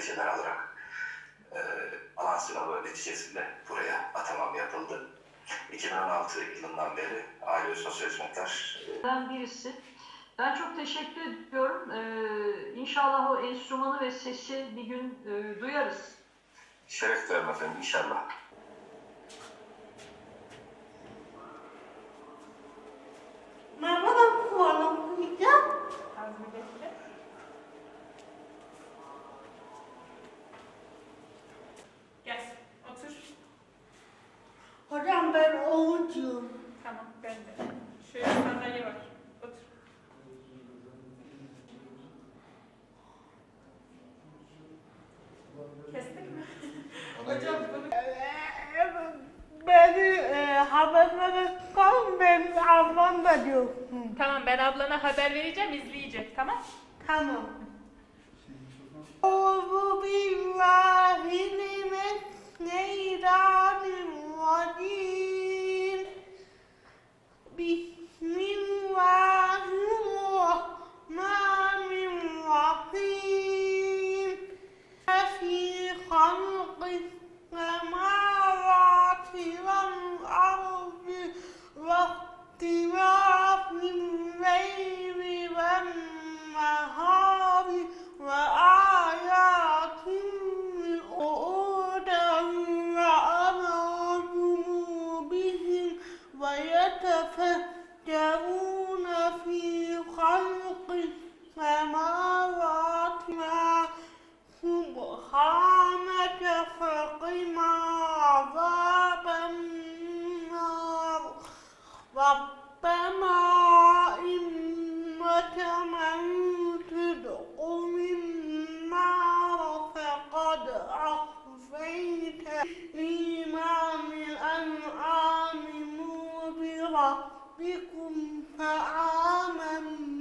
dereceler alarak e, alan sınavı neticesinde buraya atamam yapıldı. 2016 yılından beri aile ve sosyal hizmetler Ben birisi. Ben çok teşekkür ediyorum. Ee, inşallah o enstrümanı ve sesi bir gün e, duyarız. şeref duyarım efendim inşallah. Merhaba kullanmayacağım. Gel, otur. Hocam ben oğucuyum. Tamam, ben de. Şöyle sandalye var. Otur. Kestik mi? Hocam bunu... Beni e, haberlere koy, benim ablam da diyorsun. Tamam, ben ablana haber vereceğim, izleyecek, tamam? Tamam. Euzu billahi Bye. بربكم فآمنا.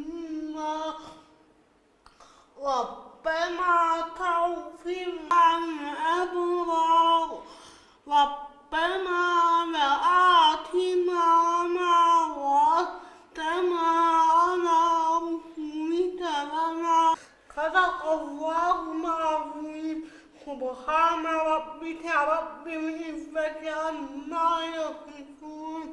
ربنا تغفر عن أبرار. ربنا وآتنا ما وعدتنا على رسلك ولا صدق الله العظيم. سبحان ربك رب العزة عما يصفون.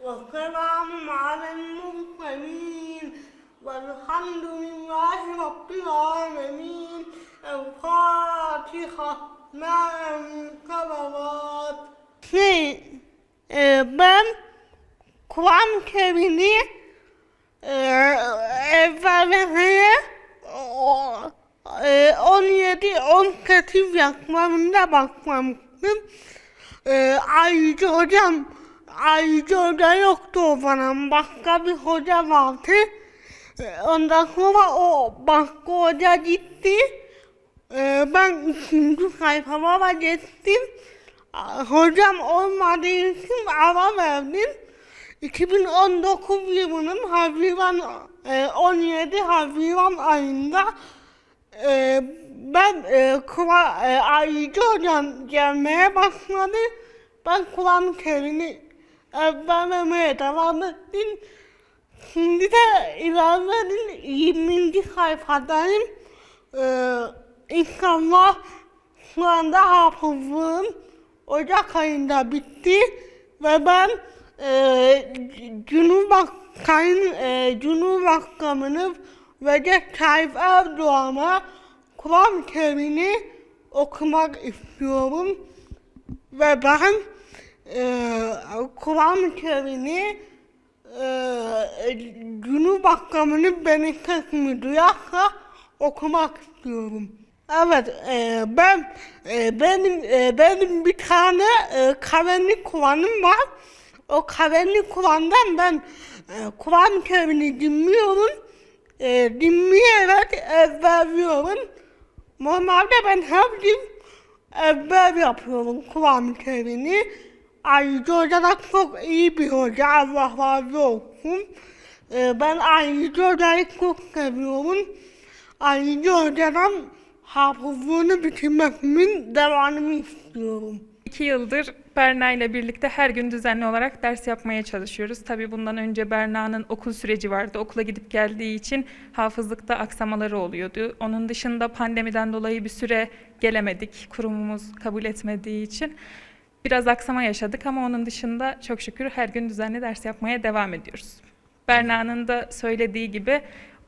وسلام على المرسلين والحمد لله رب العالمين الفاتحة مع الكبرات Şey, e, ben Kur'an Kerim'i e, evvelene e, 17-18 yaşlarında bakmamıştım. E, ayrıca hocam, ayrıca hoca yoktu o zaman. Başka bir hoca vardı. E, Ondan sonra o başka hoca gitti. E, ben üçüncü sayfalara geçtim. Hocam olmadığı için ara verdim. 2019 yılının Haziran, e, 17 Haziran ayında e, ben e, Kur'an, e, Ayıcı hocam gelmeye başladı. Ben Kur'an-ı Kerim'i ezberlemeye devam ettim. Şimdi de ilerledim 20. sayfadayım. Ee, inşallah şu anda hafızlığım Ocak ayında bitti ve ben e, Cumhurbaşkanı e, Cumhurbaşkanı Recep Tayyip Erdoğan'a Kur'an-ı Kerim'i okumak istiyorum ve ben Kur'an-ı Kerim'i e, Cumhurbaşkanı'nın beni sesimi duyarsa okumak istiyorum. Evet, e, ben e, benim e, benim bir tane e, kalemli Kur'an'ım var. O kalemli Kur'an'dan ben e, Kur'an-ı Kerim'i dinliyorum. E, dinleyerek ezberliyorum. Normalde ben her gün ezber yapıyorum Kur'an-ı Kerim'i. Ayrıca da çok iyi bir hoca. Allah razı olsun. Ee, ben ayrıca hocayı çok seviyorum. Ayrıca hocadan hafızlığını bitirmesimin devamını istiyorum. İki yıldır Berna ile birlikte her gün düzenli olarak ders yapmaya çalışıyoruz. Tabii bundan önce Berna'nın okul süreci vardı. Okula gidip geldiği için hafızlıkta aksamaları oluyordu. Onun dışında pandemiden dolayı bir süre gelemedik. Kurumumuz kabul etmediği için. Biraz aksama yaşadık ama onun dışında çok şükür her gün düzenli ders yapmaya devam ediyoruz. Berna'nın da söylediği gibi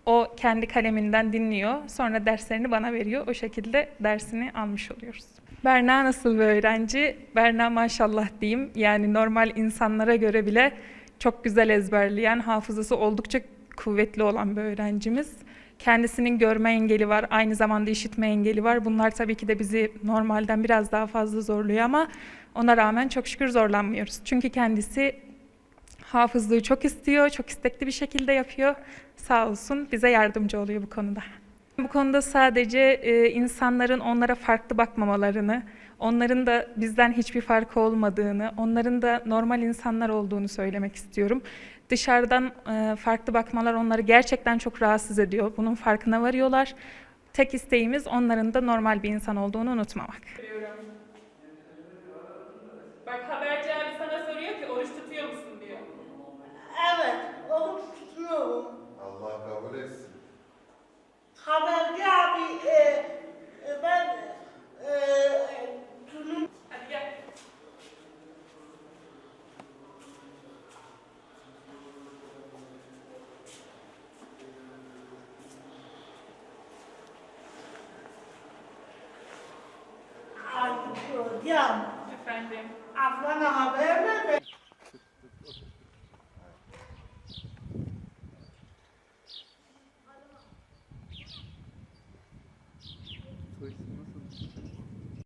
o kendi kaleminden dinliyor. Sonra derslerini bana veriyor. O şekilde dersini almış oluyoruz. Berna nasıl bir öğrenci? Berna maşallah diyeyim. Yani normal insanlara göre bile çok güzel ezberleyen, hafızası oldukça kuvvetli olan bir öğrencimiz. Kendisinin görme engeli var, aynı zamanda işitme engeli var. Bunlar tabii ki de bizi normalden biraz daha fazla zorluyor ama ona rağmen çok şükür zorlanmıyoruz. Çünkü kendisi hafızlığı çok istiyor, çok istekli bir şekilde yapıyor. Sağ olsun bize yardımcı oluyor bu konuda. Bu konuda sadece e, insanların onlara farklı bakmamalarını, onların da bizden hiçbir farkı olmadığını, onların da normal insanlar olduğunu söylemek istiyorum. Dışarıdan e, farklı bakmalar onları gerçekten çok rahatsız ediyor. Bunun farkına varıyorlar. Tek isteğimiz onların da normal bir insan olduğunu unutmamak. Hocam, Efendim. ablana haber ver.